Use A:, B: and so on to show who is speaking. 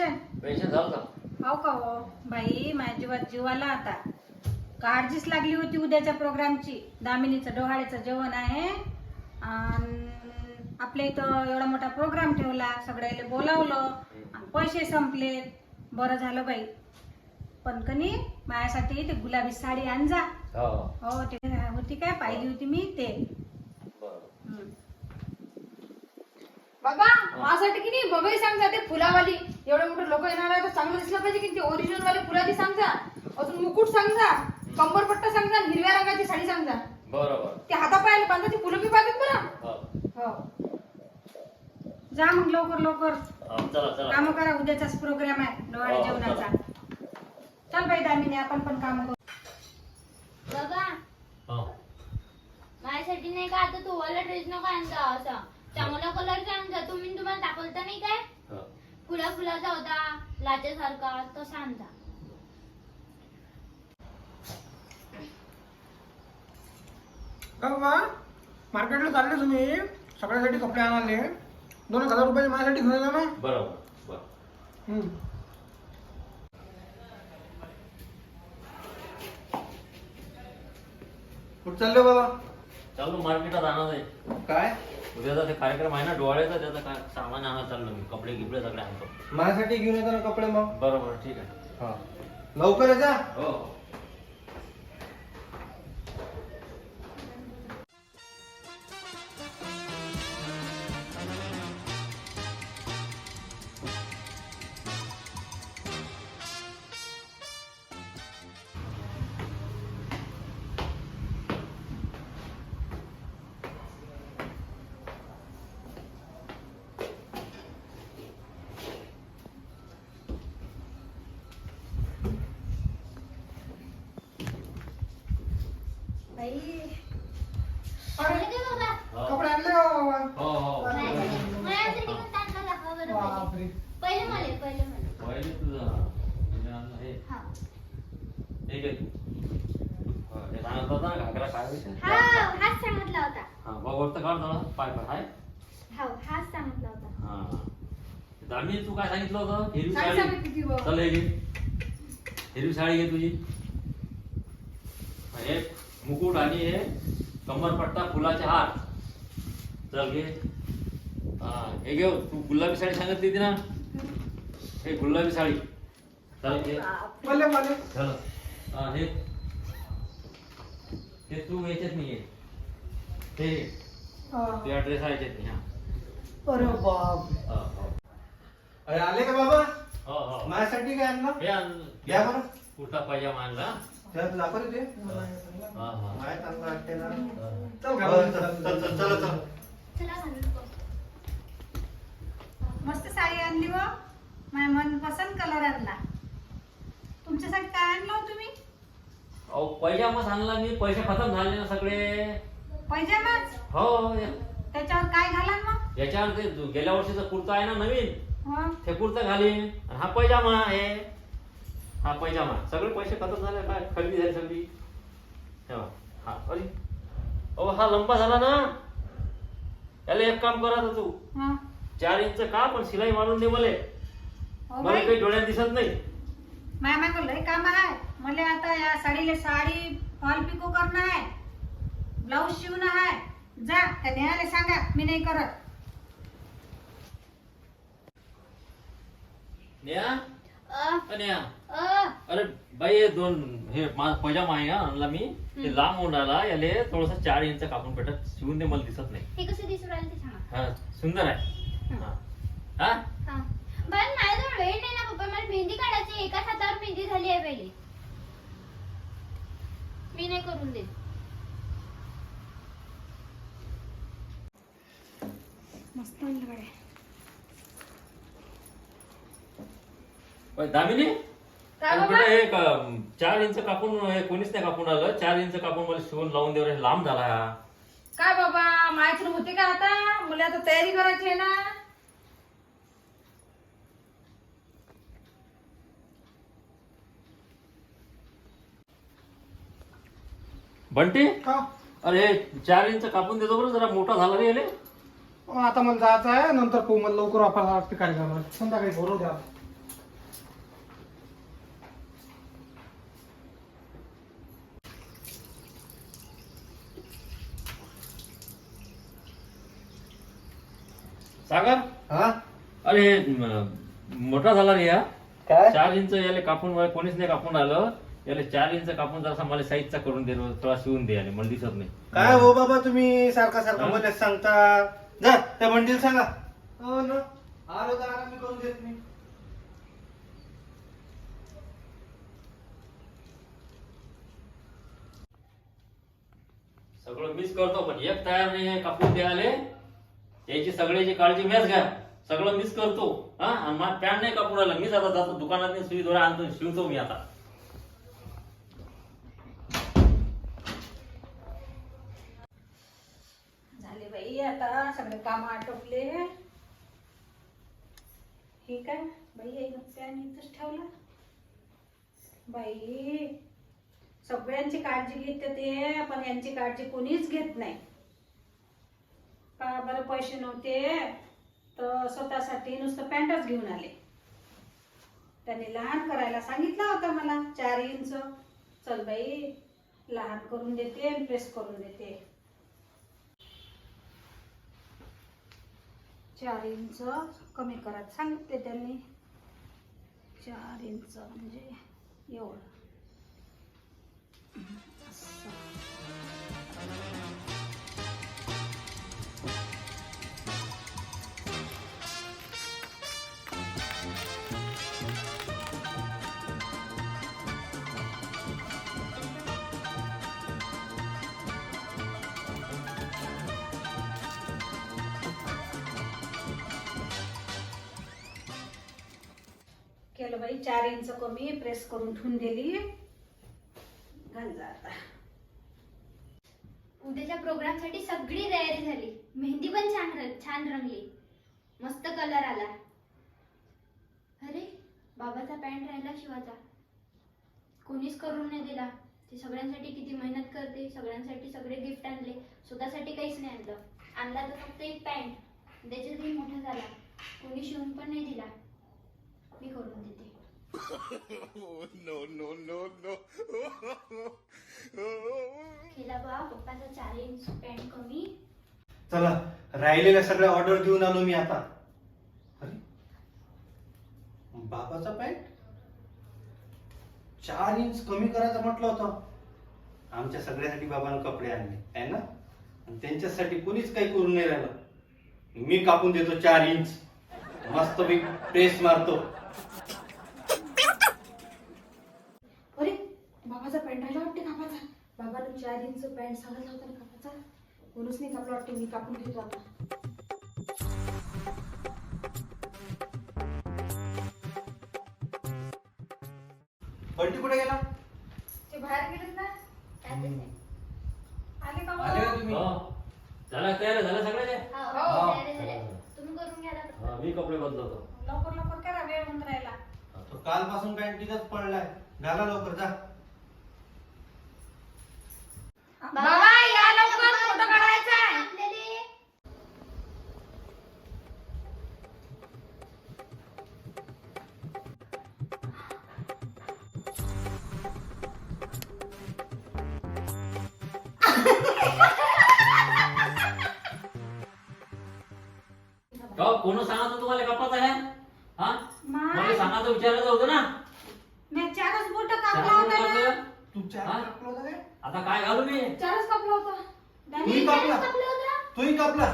A: Pension?
B: Pension झालं का?
A: हो का हो? बाई माझ्या जीवात जीवाला आता. काळजीच लागली होती उद्याच्या प्रोग्रामची. दामिनीचं डोहाळ्याचं जेवण आहे. अन आपल्या इथं एवढा मोठा प्रोग्राम ठेवला सगळ्याला बोलावलं पैसे संपले. बरं झालं बाई. पण कनी माझ्यासाठी ते गुलाबी साडी आणजा.
B: हो.
A: हो ते होती काय? पाहिली होती मी ते
B: बरं
A: हम्म.
C: बाबा माझ्यासाठी की नाही बघाई सांगा ते फुलावाली. एवढे मोठे लोक येणार आहे तर चांगलं दिसलं पाहिजे की ते ओरिजिनल वाले फुलाची सांगा अजून मुकुट सांगा कंबरपट्टा सांगा आणि हिरव्या रंगाची साडी सांगा
B: बरं बरं
C: ते हातापायाला बांधा ती फुलं बी पाहतात बरं.
B: हो.
C: हो.
A: जा मग लवकर लवकर.
B: हो, चला चला.
A: काम करा उद्याचाच प्रोग्राम आहे डोहाळे
B: हो,
A: जेवणाचा. चल. बाई दामिनी आपण पण काम करू.
D: बाबा
B: हो.
D: माझ्यासाठी नाही का आता तू वाला ड्रेस नका आणता असा? चांगला कलरचा आणता तुम्ही तुम्हाला दाखवता नाही काय?
B: हो.
D: फुला फुलाचा होता आणता
E: का बाबा? मार्केटला चालले तुम्ही? सगळ्यासाठी कपडे आणाले. दोन एक हजार रुपये माझ्यासाठी घेऊन जा ना?
B: बरोबर बरं
E: हम्म.
F: कुठं चालले बाबा?
B: चाललो मार्केटात आणत आहे
F: काय?
B: उद्याचा ते कार्यक्रम आहे ना डोळ्याचा त्याचा काय सामान आणत चाललो मी कपडे गिपडे सगळे आणतो.
F: माझ्यासाठी घेऊन येतो ना कपडे मग?
B: बरोबर ठीक आहे.
F: हा. लवकर जा.
B: हो.
E: कपडे आणले हो. बाबा.
B: हो हो.
E: बापरे.
D: पहिले
B: तुझं. आणलं हे.
D: हा.
B: हे घे. तू. हो, सांगत होता ना घागरा काय?
D: हा सांगितला होता.
B: हा बघ वरतं काढ जरा पाय पाय. हाय.
D: हा हाच सांगितला होता.
B: हा. दामिनी तू काय सांगितलं होतं? हिरवी
C: साडी
B: साडी.
C: सांगितली ती बाबा.
B: चल हे घे. हिरवी साडी घे तुझी. हे. मुकुट आणि हे कमरपट्टा फुलाचे हार. चल घे. हा हे घे तू गुलाबी साडी सांगितली होती ना? हे गुलाबी साडी. चल घे.
E: मले मले.
B: चल. हा हे. हे तू याच्यात नाही हे. तुझ्या ड्रेस आहे याच्यात नाही हा.
E: अरे बाप.
B: हा, हो.
F: अरे आले का बाबा?
B: हो हो.
F: माझ्यासाठी काय आणलं?
B: हे
F: घ्या बरं.
B: कुर्ता पायजामा आणला.
F: त्यात दाखव रे ते
B: हा हा.
F: माय चांगलं वाटते ना.
B: हा.
E: चल
F: बरं,
E: घालून
F: चल चल चल चला चल.
D: चला घालून बघ.
A: मस्त साडी आणली व माझ्या मनपसंत कलर आणला. तुमच्यासाठी काय आणलं हो तुम्ही?
B: अहो पैजामाच आणला मी. पैसे खतम झाले ना सगळे.
A: पैजामाच?
B: हो. या-
A: त्याच्यावर काय घालाल मग?
B: याच्यावर ते गेल्या वर्षीचा कुर्ता आहे ना नवीन?
A: हो.
B: ते कुर्ता घालीन. आणि हा पैजामा आहे. हा पैजामा. सगळे पैसे खतम झाले. काय खरेदी झाली सगळी? हे बघ. हा अरे. अहो हा लंबा झाला ना. याला एक काम करा आता तू.
A: हं.
B: चार इंच का पण शिलाई मारून दे मले.
A: हो
B: मला
A: बाई.
B: काही डोळ्यात दिसत नाही.
A: माया मागं लय काम आहे. मला आता या साडीला साडी फॉल पिको करणं आहे. ब्लाऊज शिवणं आहे. जा त्या नेहाले सांगा. मी नाही करत.
B: नेहा?
D: अ,
B: अरे बाई हे दोन हे माझा पैजामा आहे हा आणला मी. ते लांब होऊन राहिला याले थोडस चार इंच कापून पेटत शिवून दे मला दिसत नाही.
D: हे कसं दिसून राहिलं ते सांगा.
B: हा सुंदर आहे. हा. हा.
D: हा? बरं माझ्याजवळ वेळ नाही ना पप्पा. मला मेहंदी काढायची एकाच हातावर मेहंदी झाली आहे पहिले. मी नाही करून देत.
A: मस्त आणलं गड्या.
B: दामिनी?
C: काय
B: अरे
C: बाबा?
B: बेटा हे क- चार इंच कापून हे कोणीच नाही कापून आलं. चार इंच कापून मला शिवून लावून देऊ रे. लांब झाला हा.
C: काय बाबा माहिती होते का आता? मला आता तयारी करायची आहे ना?
B: बंटी?
E: का
B: अरे हे चार इंच कापून देतो बरं जरा मोठा झाला रे याले.
E: आता मला जायचं आहे नंतर पाहू मला लवकर वापरायला लागते कार्यक्रमाला संध्याकाळी भरू द्या.
B: सागर?
F: हा?
B: अरे म- मोठा झाला रे या.
F: काय?
B: चार इंच याला कापून मला कोणीच नाही कापून आलं याला चार इंच कापून जरासा मला साईजचा करून दे थोडा शिवून दे आणि मला दिसत नाही.
F: काय हो बाबा तुम्ही सारखा सारखा
B: हा?
F: मध्येच सांगता? जा त्या बंडील सांगा. हो ना. आलो तर आराम करून देत मी
B: सगळं मिस करतो पण एक तयार नाही आहे कापून द्यायला. याची सगळ्याची काळजी मीच घ्या. सगळं मिस करतो. हा? पॅन नाही कापून मीच आता जातो. दुकानात सुई दोरा आणतो शिवतो मी आता.
A: झाले बाई आता. सगळे काम आटोपले. हे काय बाई आई आणि इथंच ठेवला. बाई सगळ्यांची काळजी घेते ते पण यांची काळजी कोणीच घेत नाही. का बरं पैसे नव्हते? तर स्वतःसाठी नुसतं पॅन्टच घेऊन आले. त्याने लहान करायला सांगितलं होतं मला चार इंच. चल बाई लहान करून देते प्रेस करून देते. चार इंच कमी करत सांगितले त्यांनी. चार इंच म्हणजे एवढं. बाई चार इंच कमी प्रेस करून ठेवून दिली. घाल जा आता.
D: उद्याच्या प्रोग्रामसाठी सगळी तयारी झाली. मेहंदी पण छान छान रंगली. मस्त कलर आला. अरे बाबाचा पॅन्ट राहिला शिवाचा. कोणीच करून नाही दिला. ते सगळ्यांसाठी किती मेहनत करते सगळ्यांसाठी सगळे गिफ्ट आणले. स्वतःसाठी काहीच नाही आणलं. आणला तर फक्त एक पॅन्ट त्याच्यातही मोठा झाला. कोणी शिवून पण नाही दिला. मी करून देते. केला बा पप्पाचा चार इंच पॅन्ट कमी.
F: चला राहिलेल्या सगळ्या ऑर्डर देऊन आलो मी आता. अरे बाबाचा पॅन्ट चार इंच कमी करायचं म्हटलं होतं. आमच्या सगळ्यासाठी बाबानं कपडे आणले आहे ना? आणि त्यांच्यासाठी कोणीच काही करून नाही राहिलं. मी कापून देतो चार इंच मस्त मी प्रेस मारतो
C: अरे बाबाचा पॅन्ट राहिला वाटते कापाचा बाबानं सांगितला होता ना म्हणूनच नाही कापला वाटते मी कापून देतो आता.
F: बंटी कुठे गेला?
C: ते बाहेर गेलेत ना.
D: आहे.
C: आले का
F: आले का? तुम्ही?
B: हो. झाला तयार झालं
D: हो,
F: हो.
D: तयारी झाली. तुम्ही करून घ्या आता.
B: हा, मी कपडे बदलतो
A: लवकर लवकर करा वेळ होऊन राहिला.
F: तो कालपासून पॅन्ट तिथंच पडलाय. घाला लवकर जा.
C: बाबा या लवकर फोटो काढायचा आहे.
B: कोण सांगायचं तुम्हाला कपात आहे
A: कापलं
B: आता काय घालू मी?
C: चारच कापला
F: तुही तुम्ही
D: कापला?